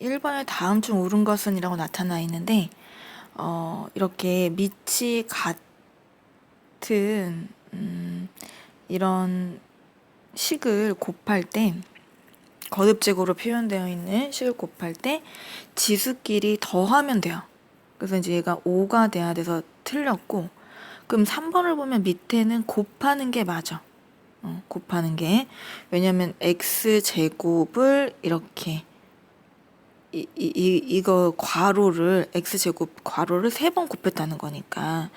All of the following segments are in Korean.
1번에 다음 중 옳은 것은 이라고 나타나 있는데 어, 이렇게 밑이 같은 음, 이런 식을 곱할 때 거듭제곱으로 표현되어 있는 식을 곱할 때 지수끼리 더하면 돼요. 그래서 이제 얘가 5가 돼야 돼서 틀렸고 그럼 3번을 보면 밑에는 곱하는 게 맞아. 어, 곱하는 게 왜냐면 x 제곱을 이렇게 이, 이, 이, 이거 괄호를 x제곱 괄호를 세 번 곱했다는 거니까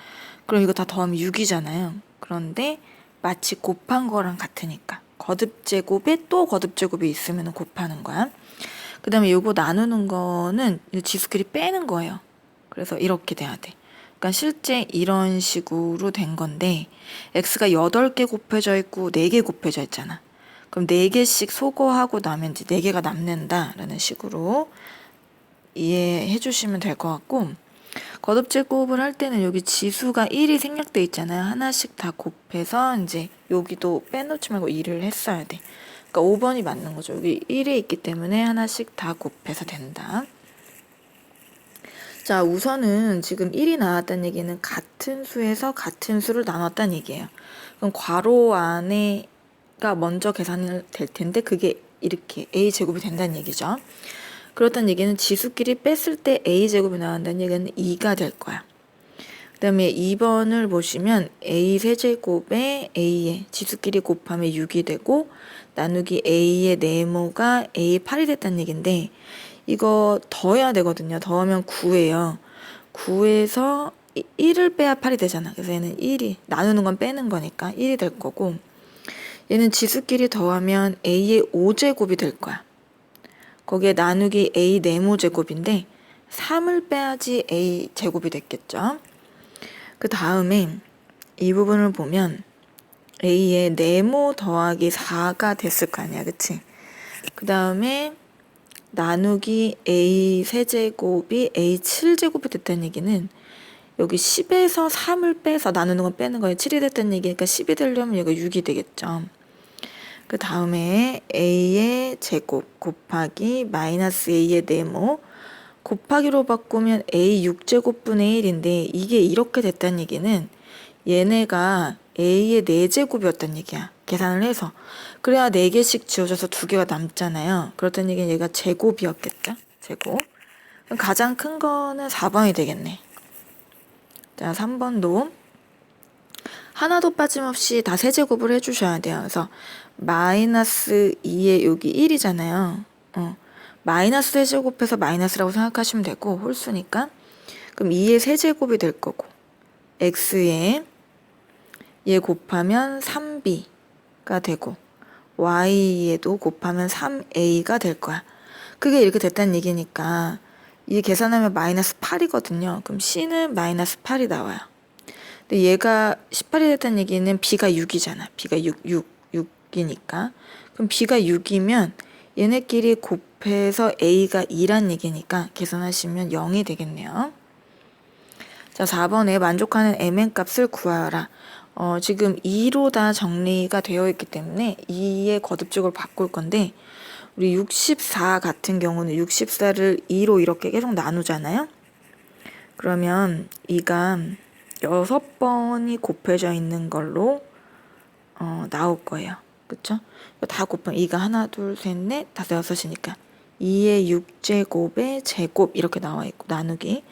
그럼 이거 다 더하면 6이잖아요. 그런데 마치 곱한 거랑 같으니까 거듭제곱에 또 거듭제곱이 있으면 곱하는 거야. 그 다음에 요거 나누는 거는 이 지수끼리 빼는 거예요. 그래서 이렇게 돼야 돼. 그러니까 실제 이런 식으로 된 건데 x가 8개 곱해져 있고 4개 곱해져 있잖아. 그럼 4개씩 소거하고 나면 이제 4개가 남는다라는 식으로 이해해 주시면 될 것 같고 거듭제곱을 할 때는 여기 지수가 1이 생략돼 있잖아요. 하나씩 다 곱해서 이제 여기도 빼놓지 말고 2를 했어야 돼. 그러니까 5번이 맞는 거죠. 여기 1이 있기 때문에 하나씩 다 곱해서 된다. 자, 우선은 지금 1이 나왔다는 얘기는 같은 수에서 같은 수를 나눴다는 얘기예요. 그럼 괄호 안에가 먼저 계산이 될 텐데 그게 이렇게 a 제곱이 된다는 얘기죠. 그렇다는 얘기는 지수끼리 뺐을 때 a 제곱이 나온다는 얘기는 2가 될 거야. 그 다음에 2번을 보시면 a 세제곱에 a의 지수끼리 곱하면 6이 되고 나누기 a의 네모가 a 8이 됐다는 얘긴데 이거 더해야 되거든요. 더하면 9예요. 9에서 1을 빼야 8이 되잖아. 그래서 얘는 1이 나누는 건 빼는 거니까 1이 될 거고 얘는 지수끼리 더하면 a의 5제곱이 될 거야. 거기에 나누기 a 네모 제곱인데 3을 빼야지 a 제곱이 됐겠죠. 그 다음에 이 부분을 보면 a의 네모 더하기 4가 됐을 거 아니야. 그치? 그 다음에 나누기 a 세제곱이 a 7제곱이 됐다는 얘기는 여기 10에서 3을 빼서 나누는 건 빼는 거예요. 7이 됐다는 얘기니까 10이 되려면 여기가 6이 되겠죠. 그 다음에 a의 제곱 곱하기 마이너스 a의 네모 곱하기로 바꾸면 a 6제곱분의 1인데 이게 이렇게 됐다는 얘기는 얘네가 a의 4제곱이었단 얘기야. 계산을 해서. 그래야 4개씩 지워져서 2개가 남잖아요. 그렇다는 얘기는 얘가 제곱이었겠죠? 제곱. 가장 큰 거는 4번이 되겠네. 자, 3번도 하나도 빠짐없이 다 세제곱을 해주셔야 돼요. 그래서 마이너스 2에 여기 1이잖아요. 어. 마이너스 세제곱해서 마이너스라고 생각하시면 되고 홀수니까 그럼 2의 세제곱이 될 거고 x에 얘 곱하면 3b가 되고 y에도 곱하면 3a가 될 거야. 그게 이렇게 됐다는 얘기니까 이 계산하면 마이너스 8이거든요. 그럼 c는 마이너스 8이 나와요. 근데 얘가 18이 됐다는 얘기는 b가 6이잖아. b가 6, 6, 6이니까. 그럼 b가 6이면 얘네끼리 곱해서 a가 2란 얘기니까 계산하시면 0이 되겠네요. 자, 4번에 만족하는 mn 값을 구하라. 어, 지금 2로 다 정리가 되어 있기 때문에 2의 거듭적으로 바꿀 건데 우리 64 같은 경우는 64를 2로 이렇게 계속 나누잖아요. 그러면 2가 6번이 곱해져 있는 걸로 어, 나올 거예요. 그쵸? 다 곱하면 2가 하나, 둘, 셋, 넷, 다섯, 여섯이니까 2의 6제곱의 제곱 이렇게 나와 있고 나누기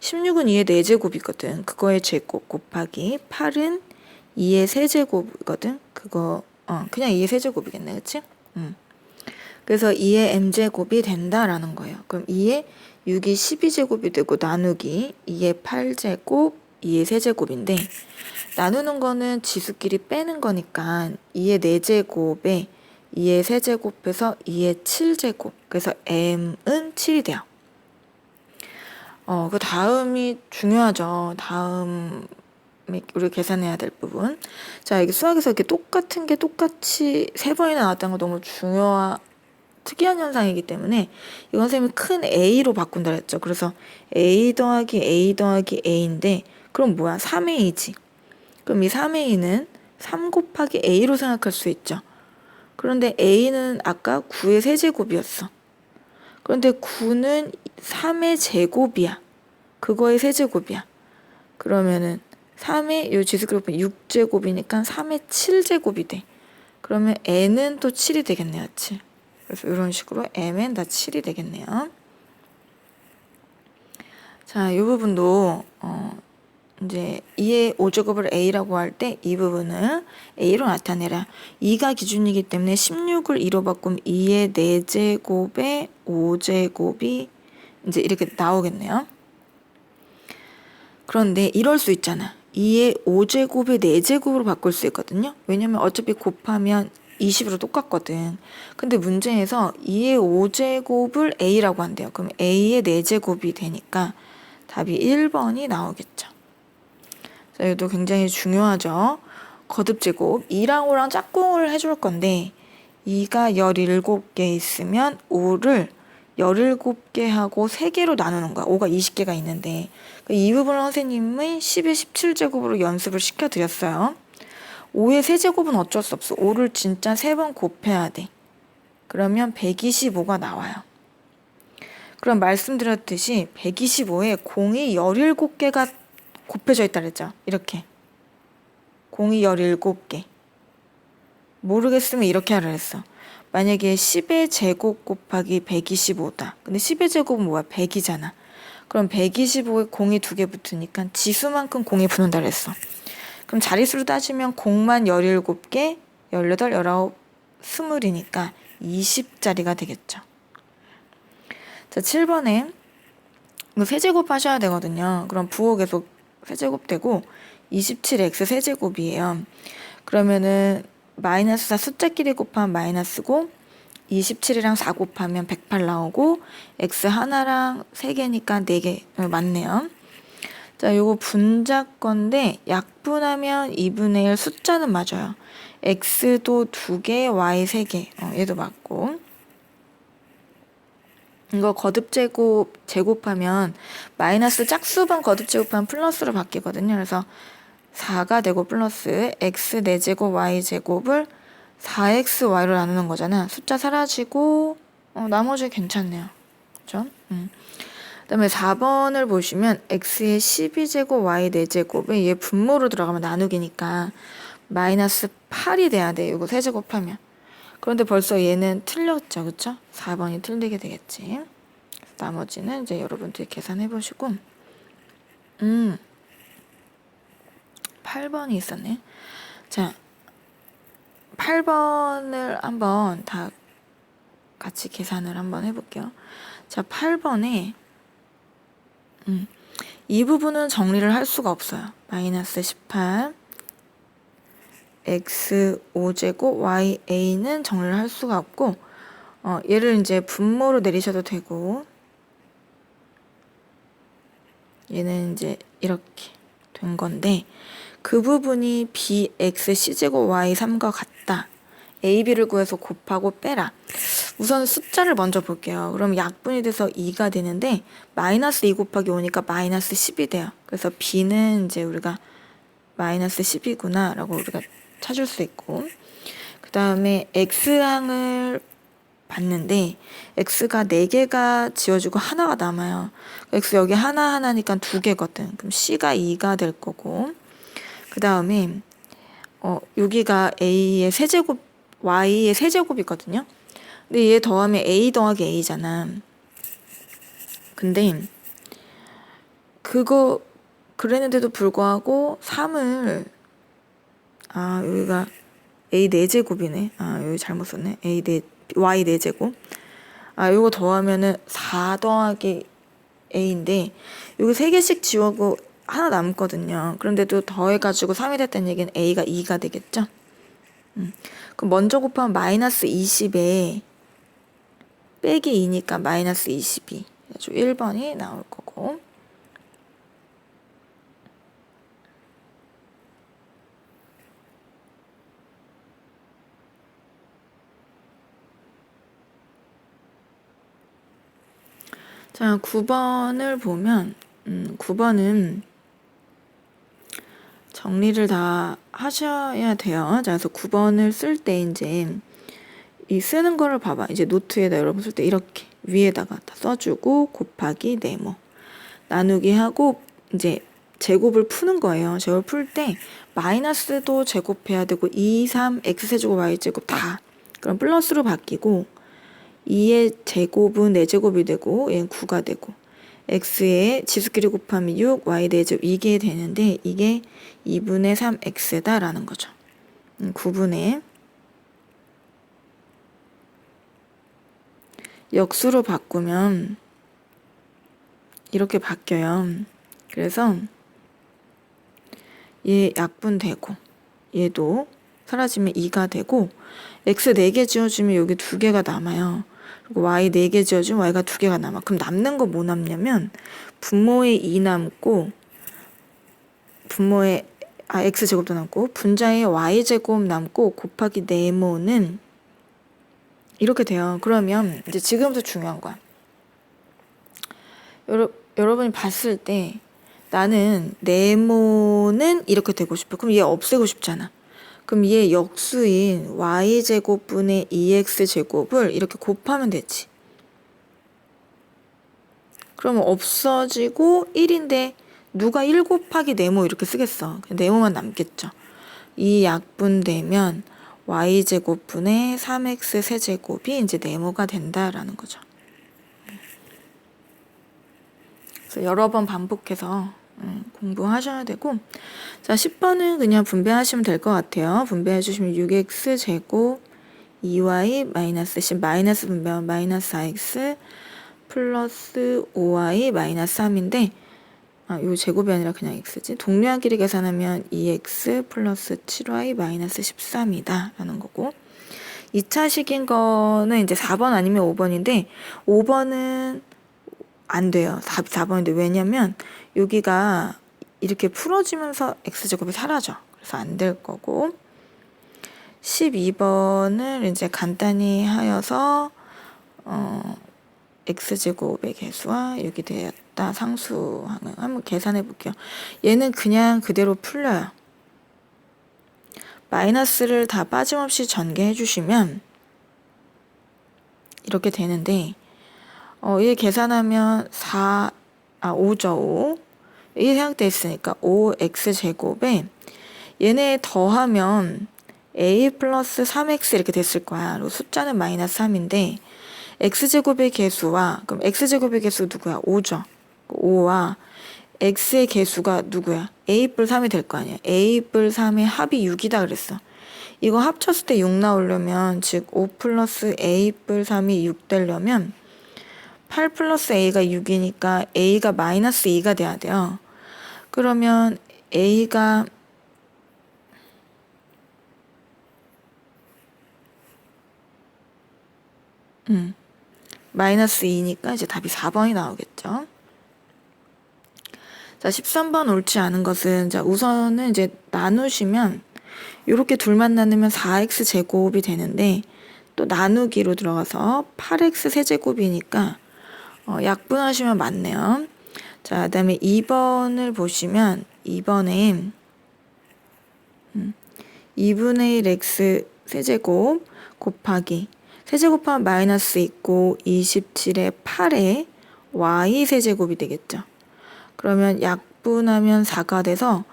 16은 2의 4제곱이거든. 그거의 제곱 곱하기 8은 2의 세제곱이거든. 그거 어 그냥 2의 세제곱이겠네. 그치? 음. 그래서 2의 m제곱이 된다라는 거예요. 그럼 2의 6이 12제곱이 되고 나누기 2의 8제곱 2의 세제곱인데 나누는 거는 지수끼리 빼는 거니까 2의 4제곱에 2의 세제곱해서 2의 7제곱 그래서 m은 7이 돼요. 어, 그 다음이 중요하죠. 다음 우리 계산해야 될 부분. 자, 여기 수학에서 이렇게 똑같은 게 똑같이 세 번이나 나왔다는 거 너무 중요한 특이한 현상이기 때문에 이건 선생님이 큰 A로 바꾼다 그랬죠. 그래서 A 더하기 A 더하기 A인데 그럼 뭐야? 3A지. 그럼 이 3A는 3 곱하기 A로 생각할 수 있죠. 그런데 A는 아까 9의 세제곱이었어. 그런데 9는 3의 제곱이야. 그거의 세제곱이야. 그러면은 3의 요 지수그룹은 6제곱이니까 3의 7제곱이 돼. 그러면 n은 또 7이 되겠네요. 7. 그래서 이런 식으로 m은 다 7이 되겠네요. 자, 이 부분도 어 이제 2의 5제곱을 a라고 할 때 이 부분을 a로 나타내라. 2가 기준이기 때문에 16을 2로 바꾸면 2의 4제곱에 5제곱이 이제 이렇게 나오겠네요. 그런데 이럴 수 있잖아. 2의 5제곱에 4제곱으로 바꿀 수 있거든요. 왜냐면 어차피 곱하면 20으로 똑같거든. 근데 문제에서 2의 5제곱을 a라고 한대요. 그럼 a의 4제곱이 되니까 답이 1번이 나오겠죠. 자, 이것도 굉장히 중요하죠. 거듭 제곱. 2랑 5랑 짝꿍을 해줄 건데 2가 17개 있으면 5를 17개 하고 3개로 나누는 거야. 5가 20개가 있는데. 이 부분을 선생님이 10의 17제곱으로 연습을 시켜드렸어요. 5의 세제곱은 어쩔 수 없어. 5를 진짜 3번 곱해야 돼. 그러면 125가 나와요. 그럼 말씀드렸듯이 125에 공이 17개가 곱해져 있다 그랬죠. 이렇게. 공이 17개. 모르겠으면 이렇게 하라 했어. 만약에 10의 제곱 곱하기 125다. 근데 10의 제곱은 뭐야? 100이잖아. 그럼 125에 공이 두 개 붙으니까 지수만큼 공이 붙는다 그랬어. 그럼 자릿수로 따지면 공만 17개, 18, 19, 20이니까 20짜리가 되겠죠. 자, 7번에 이거 세제곱 하셔야 되거든요. 그럼 부호 계속 세제곱 되고 27x 세제곱이에요. 그러면은 마이너스 4 숫자끼리 곱하면 마이너스고 27이랑 4 곱하면 108 나오고 x 하나랑 3개니까 4개 어, 맞네요. 자, 요거 분자 건데 약분하면 2분의 1 숫자는 맞아요. x도 2개, y 3개. 어, 얘도 맞고. 이거 거듭 제곱 제곱하면 마이너스 짝수번 거듭 제곱하면 플러스로 바뀌거든요. 그래서 4가 되고 플러스 x 4제곱 y 제곱을 4xy로 나누는 거잖아. 숫자 사라지고 어, 나머지 괜찮네요. 그죠? 음. 그다음에 4번을 보시면 x의 12제곱 y 4제곱에 얘 분모로 들어가면 나누기니까 마이너스 8이 돼야 돼. 이거 세제곱하면. 그런데 벌써 얘는 틀렸죠. 그쵸? 4번이 틀리게 되겠지. 나머지는 이제 여러분들이 계산해 보시고 음 8번이 있었네. 자, 8번을 한번 다 같이 계산을 한번 해볼게요. 자, 8번에 음, 이 부분은 정리를 할 수가 없어요. 마이너스 18 x 5제곱 y a는 정리를 할 수가 없고 어, 얘를 이제 분모로 내리셔도 되고 얘는 이제 이렇게 된 건데 그 부분이 bx c제곱 y 3과 같다. a, b를 구해서 곱하고 빼라. 우선 숫자를 먼저 볼게요. 그럼 약분이 돼서 2가 되는데 마이너스 2 곱하기 5니까 마이너스 10이 돼요. 그래서 b는 이제 우리가 마이너스 10이구나 라고 우리가 찾을 수 있고 그 다음에 x항을 봤는데 x가 4개가 지워지고 하나가 남아요. x 여기 하나하나니까 2개거든. 그럼 c가 2가 될 거고 그 다음에 어, 여기가 a의 세제곱 y의 세제곱이거든요. 근데 얘 더하면 a 더하기 a잖아. 근데 그거 그랬는데도 불구하고 3을 아 여기가 a 4제곱이네. 아 여기 잘못 썼네. a 4 y 4제곱. 아 요거 더하면은 4 더하기 a인데 여기 3개씩 지우고 하나 남거든요. 그런데도 더해가지고 3이 됐다는 얘기는 A가 2가 되겠죠? 음. 그럼 먼저 곱하면 마이너스 20에 빼기 2니까 마이너스 22. 그래서 1번이 나올 거고. 자, 9번을 보면, 음, 9번은 정리를 다 하셔야 돼요. 자, 그래서 9번을 쓸 때 이제 이 쓰는 거를 봐봐. 이제 노트에다 여러분 쓸 때 이렇게 위에다가 다 써주고 곱하기 네모 나누기 하고 이제 제곱을 푸는 거예요. 제곱을 풀 때 마이너스도 제곱해야 되고 2, 3, x제곱, y제곱 다 그럼 플러스로 바뀌고 2의 제곱은 4제곱이 되고 얘는 9가 되고 x의 지수끼리 곱하면 6, y 4제곱 이게 되는데 이게 2분의 3x다 라는 거죠. 음, 9분의 역수로 바꾸면 이렇게 바뀌어요. 그래서 얘 약분되고 얘도 사라지면 2가 되고 x 4개 지워주면 여기 2개가 남아요. Y 4개 지워주면 y가 2개가 남아. 그럼 남는 거 뭐 남냐면 분모의 2 남고 분모의 아 x 제곱도 남고 분자의 y 제곱 남고 곱하기 네모는 이렇게 돼요. 그러면 이제 지금부터 중요한 거야. 여러, 여러분이 봤을 때 나는 네모는 이렇게 되고 싶어. 그럼 얘 없애고 싶잖아. 그럼 얘 역수인 y제곱분의 2x제곱을 이렇게 곱하면 되지. 그러면 없어지고 1인데 누가 1 곱하기 네모 이렇게 쓰겠어. 네모만 남겠죠. 이 약분되면 y제곱분의 3x 세제곱이 이제 네모가 된다라는 거죠. 그래서 여러 번 반복해서 음, 공부하셔야 되고 자 10번은 그냥 분배하시면 될 것 같아요. 분배해 주시면 6x 제곱 2y 마이너스 10 마이너스 분배하면 마이너스 4x 플러스 5y 마이너스 3인데 아, 요 제곱이 아니라 그냥 x지. 동류한끼리 계산하면 2x 플러스 7y 마이너스 13이다 라는 거고 2차 식인 거는 이제 4번 아니면 5번인데 5번은 안 돼요. 4, 4번인데 왜냐면 여기가 이렇게 풀어지면서 x제곱이 사라져. 그래서 안 될 거고 12번을 이제 간단히 하여서 어, x제곱의 개수와 여기 되었다 상수항을 한번 계산해 볼게요. 얘는 그냥 그대로 풀려요. 마이너스를 다 빠짐없이 전개해 주시면 이렇게 되는데 어, 얘 계산하면 4, 아, 5죠, 5. 이게 생각돼 있으니까 5x제곱에 얘네 더하면 a 플러스 3x 이렇게 됐을 거야. 그리고 숫자는 마이너스 3인데 x제곱의 개수와 그럼 x제곱의 개수 누구야? 5죠. 5와 x의 개수가 누구야? a 뿔 3이 될 거 아니야. a 뿔 3의 합이 6이다 그랬어. 이거 합쳤을 때 6 나오려면 즉 5 플러스 a 뿔 3이 6 되려면 8 플러스 a가 6이니까 a가 마이너스 2가 돼야 돼요. 그러면 a가 음, 마이너스 2니까 이제 답이 4번이 나오겠죠. 자, 13번 옳지 않은 것은 자, 우선은 이제 나누시면 이렇게 둘만 나누면 4x 제곱이 되는데 또 나누기로 들어가서 8x 세제곱이니까 어, 약분하시면 맞네요. 자, 그 다음에 2번을 보시면 2번에 음, 2분의 1x 세제곱 곱하기 세제곱하면 마이너스 있고 27에 8에 y 세제곱이 되겠죠. 그러면 약분하면 4가 돼서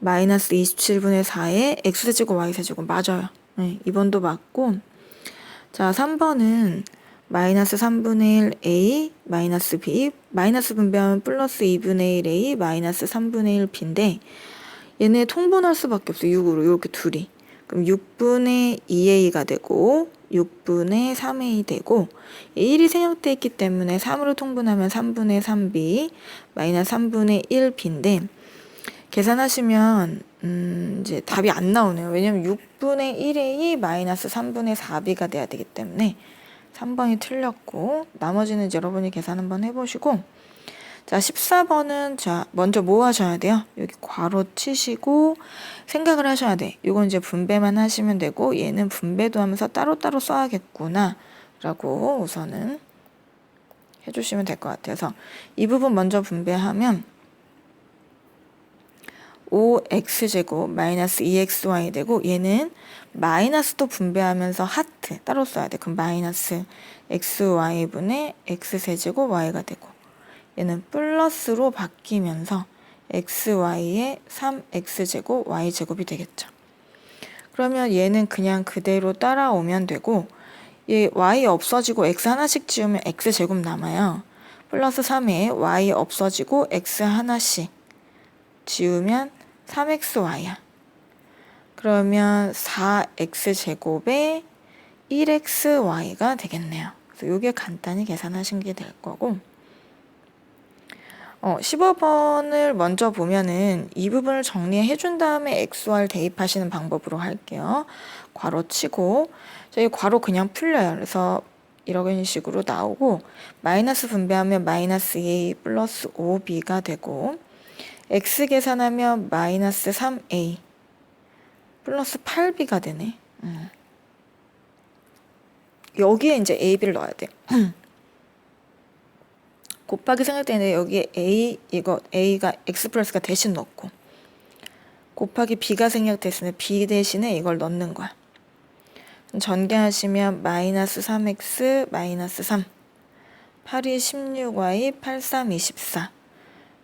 마이너스 27분의 4에 x세제곱 y세제곱 맞아요. 네, 2번도 맞고 자 3번은 마이너스 3분의 1 a 마이너스 b 마이너스 분배하면 플러스 2분의 1 a 마이너스 3분의 1 b인데 얘네 통분할 수밖에 없어요. 6으로 이렇게 둘이 그럼 6분의 2a가 되고 6분의 3a 되고 1이 생략되어 있기 때문에 3으로 통분하면 3분의 3b 마이너스 3분의 1b인데 계산하시면 음 이제 답이 안 나오네요. 왜냐면 6분의 1a 마이너스 3분의 4b가 돼야 되기 때문에 3번이 틀렸고 나머지는 이제 여러분이 계산 한번 해보시고 자 14번은 자 먼저 뭐 하셔야 돼요? 여기 괄호 치시고 생각을 하셔야 돼. 이건 이제 분배만 하시면 되고 얘는 분배도 하면서 따로따로 써야겠구나 라고 우선은 해주시면 될 것 같아서 이 부분 먼저 분배하면 5x제곱 마이너스 2xy 되고 얘는 마이너스도 분배하면서 하트 따로 써야 돼. 그럼 마이너스 xy분의 x세제곱 y가 되고 얘는 플러스로 바뀌면서 xy의 3x제곱 y제곱이 되겠죠. 그러면 얘는 그냥 그대로 따라오면 되고 얘 y 없어지고 x 하나씩 지우면 x제곱 남아요. 플러스 3에 y 없어지고 x 하나씩 지우면 3xy야. 그러면 4x제곱에 1xy가 되겠네요. 이게 간단히 계산하신 게 될 거고 어, 15번을 먼저 보면은 이 부분을 정리해 준 다음에 xr 대입하시는 방법으로 할게요. 괄호 치고 저희 괄호 그냥 풀려요. 그래서 이런 식으로 나오고 마이너스 분배하면 마이너스 a 플러스 5b가 되고 x 계산하면 마이너스 3a 플러스 8b가 되네. 음. 여기에 이제 ab를 넣어야 돼. 곱하기 생각되는데 여기에 a 이거 a가 x 플러스가 대신 넣고 곱하기 b가 생략됐으니 b 대신에 이걸 넣는 거야. 전개하시면 마이너스 3x 마이너스 3 8이 16y 83 24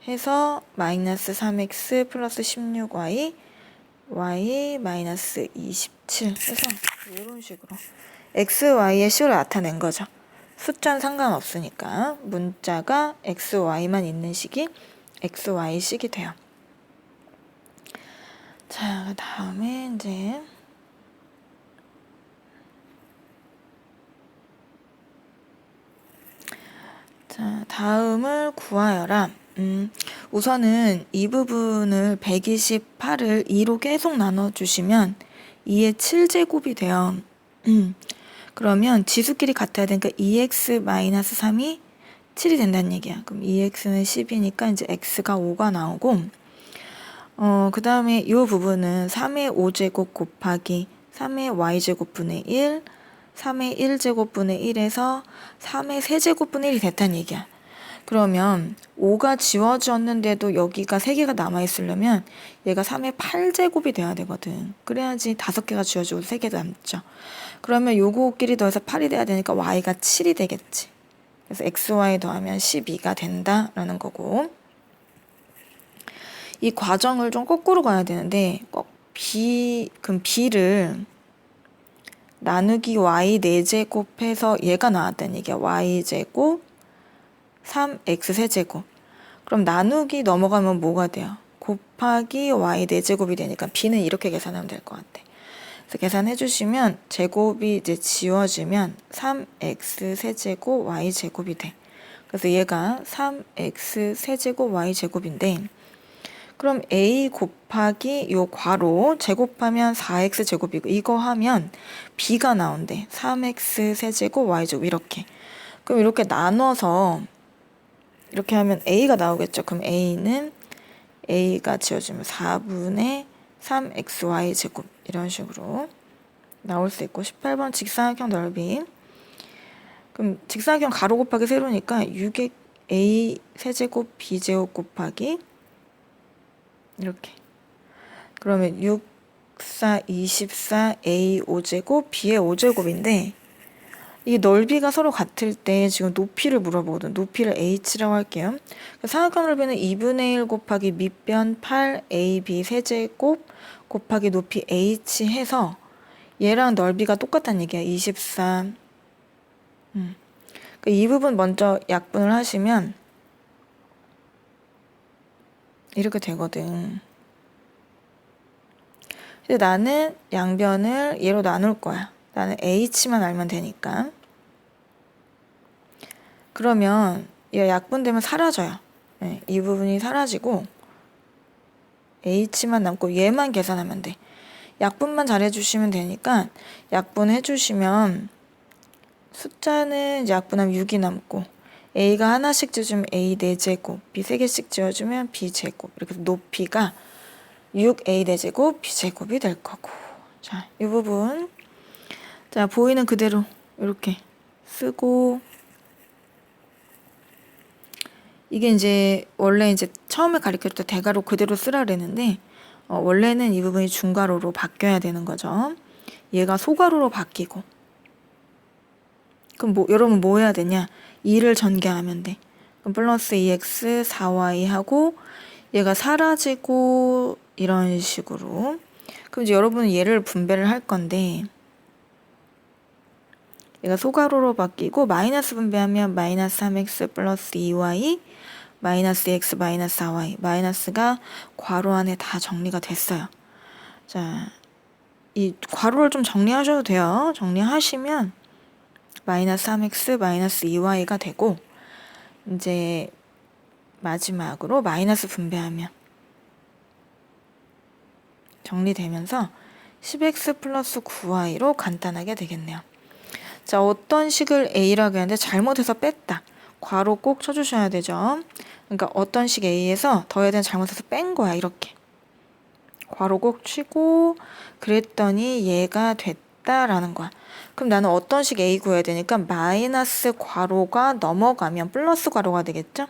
해서 마이너스 3x 플러스 16y y 마이너스 27 해서 이런 식으로 x, y의 식을 나타낸 거죠. 숫자는 상관없으니까 문자가 x, y만 있는 식이 x, y 식이 돼요. 자, 그 다음에 이제 자, 다음을 구하여라. 음, 우선은 이 부분을 128을 2로 계속 나눠주시면 2의 7제곱이 돼요. 음, 그러면 지수끼리 같아야 되니까 2x-3이 7이 된다는 얘기야. 그럼 2x는 10이니까 이제 x가 5가 나오고, 어, 그 다음에 이 부분은 3의 5제곱 곱하기 3의 y제곱분의 1, 3의 1제곱분의 1에서 3의 세제곱분의 1이 됐다는 얘기야. 그러면 5가 지워졌는데도 여기가 3개가 남아있으려면 얘가 3의 8제곱이 돼야 되거든. 그래야지 5개가 지워지고 3개 남죠. 그러면 요거끼리 더해서 8이 돼야 되니까 y가 7이 되겠지. 그래서 xy 더하면 12가 된다라는 거고. 이 과정을 좀 거꾸로 가야 되는데 꼭 b 그럼 b를 나누기 y 4제곱 해서 얘가 나왔다는 얘기야. y제곱 3x 세제곱. 그럼 나누기 넘어가면 뭐가 돼요? 곱하기 y 4제곱이 되니까 b는 이렇게 계산하면 될 것 같아. 그래서 계산해 주시면 제곱이 이제 지워지면 3x 세제곱 y 제곱이 돼. 그래서 얘가 3x 세제곱 y 제곱인데 그럼 a 곱하기 요 괄호 제곱하면 4x 제곱이고 이거 하면 b가 나온대. 3x 세제곱 y 제곱 이렇게. 그럼 이렇게 나눠서 이렇게 하면 a가 나오겠죠. 그럼 a는 a가 지워지면 4분의 3xy 제곱. 이런 식으로 나올 수 있고 18번 직사각형 넓이 그럼 직사각형 가로 곱하기 세로니까 6의 a 세제곱 b제곱 곱하기 이렇게. 그러면 6, 4, 24 a 5제곱 b의 5제곱인데 이 넓이가 서로 같을 때 지금 높이를 물어보거든. 높이를 h라고 할게요. 사각형 넓이는 2분의 1 곱하기 밑변 8ab 세제곱 곱하기 높이 h 해서 얘랑 넓이가 똑같다는 얘기야. 23. 음. 이 부분 먼저 약분을 하시면 이렇게 되거든. 근데 나는 양변을 얘로 나눌 거야. 나는 h만 알면 되니까. 그러면 얘 약분되면 사라져요. 네, 이 부분이 사라지고 h만 남고 얘만 계산하면 돼. 약분만 잘 해주시면 되니까 약분 해주시면 숫자는 약분하면 6이 남고 a가 하나씩 지어주면 a 4제곱 b 3개씩 지어주면 b 제곱 이렇게 높이가 6a 4제곱 b 제곱이 될 거고 자 이 부분 자 보이는 그대로 이렇게 쓰고 이게 이제 원래 이제 처음에 가르쳤을 때 대가로 그대로 쓰라 그랬는데 어, 원래는 이 부분이 중괄호로 바뀌어야 되는 거죠. 얘가 소괄호로 바뀌고. 그럼 뭐, 여러분 뭐 해야 되냐? 2를 전개하면 돼. 그럼 플러스 2x 4y 하고 얘가 사라지고 이런 식으로. 그럼 이제 여러분은 얘를 분배를 할 건데 얘가 소괄호로 바뀌고 마이너스 분배하면 마이너스 3x 플러스 2y 마이너스 x 마이너스 4y 마이너스가 괄호 안에 다 정리가 됐어요. 자, 이 괄호를 좀 정리하셔도 돼요. 정리하시면 마이너스 3x 마이너스 2y가 되고 이제 마지막으로 마이너스 분배하면 정리되면서 10x 플러스 9y로 간단하게 되겠네요. 자, 어떤 식을 a라고 했는데 잘못해서 뺐다. 괄호 꼭 쳐주셔야 되죠. 그러니까 어떤 식 a에서 더해야 되는 잘못해서 뺀 거야, 이렇게. 괄호 꼭 치고 그랬더니 얘가 됐다라는 거야. 그럼 나는 어떤 식 a 구해야 되니까 마이너스 괄호가 넘어가면 플러스 괄호가 되겠죠?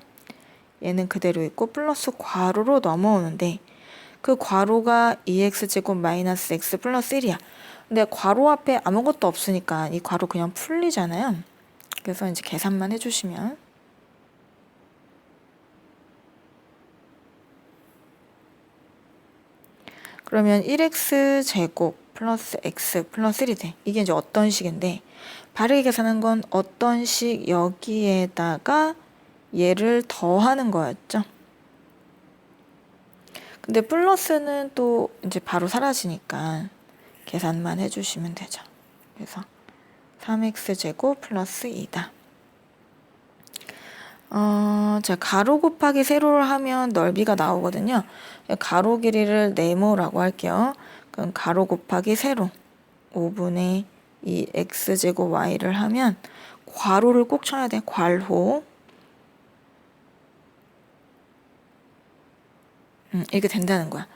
얘는 그대로 있고 플러스 괄호로 넘어오는데 그 괄호가 2x제곱 마이너스 x 플러스 1이야. 근데 괄호 앞에 아무것도 없으니까 이 괄호 그냥 풀리잖아요. 그래서 이제 계산만 해주시면 그러면 1x 제곱 플러스 x 플러스 1이 돼. 이게 이제 어떤 식인데 바르게 계산한 건 어떤 식 여기에다가 얘를 더하는 거였죠. 근데 플러스는 또 이제 바로 사라지니까 계산만 해주시면 되죠. 그래서 3x 제곱 플러스 2다. 어, 자, 가로 곱하기 세로를 하면 넓이가 나오거든요. 가로 길이를 네모라고 할게요. 그럼 가로 곱하기 세로 5분의 2 x제곱 y를 하면 괄호를 꼭 쳐야 돼. 괄호. 음, 이렇게 된다는 거야.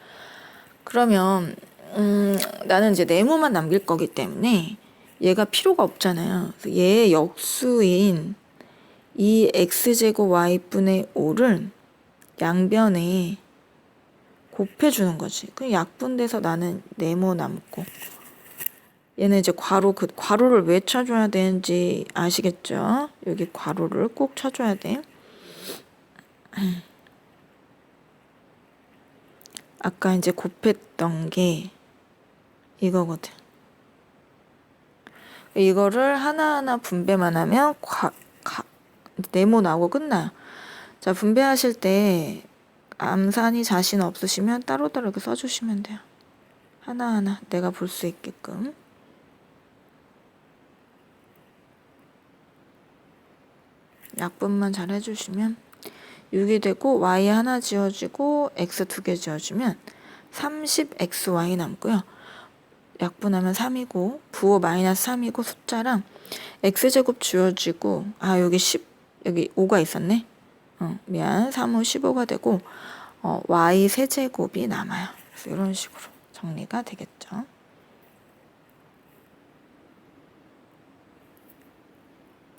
그러면 음, 나는 이제 네모만 남길 거기 때문에 얘가 필요가 없잖아요. 얘의 역수인 이 x제곱 y분의 5를 양변에 곱해주는 거지. 그 약분돼서 나는 네모 남고 얘는 이제 괄호 그 괄호를 왜 쳐줘야 되는지 아시겠죠? 여기 괄호를 꼭 쳐줘야 돼. 아까 이제 곱했던 게 이거거든. 이거를 하나하나 분배만 하면 과, 가, 네모 나오고 끝나요. 자, 분배하실 때 암산이 자신 없으시면 따로따로 이렇게 써주시면 돼요. 하나하나 내가 볼 수 있게끔. 약분만 잘 해주시면 6이 되고 y 하나 지워지고 x 두 개 지워주면 30xy 남고요. 약분하면 3이고 부호 마이너스 3이고 숫자랑 x제곱 지워지고 아 여기 10 여기 5가 있었네. 어, 미안 3, 5, 15가 되고 어, y 세제곱이 남아요. 그래서 이런 식으로 정리가 되겠죠.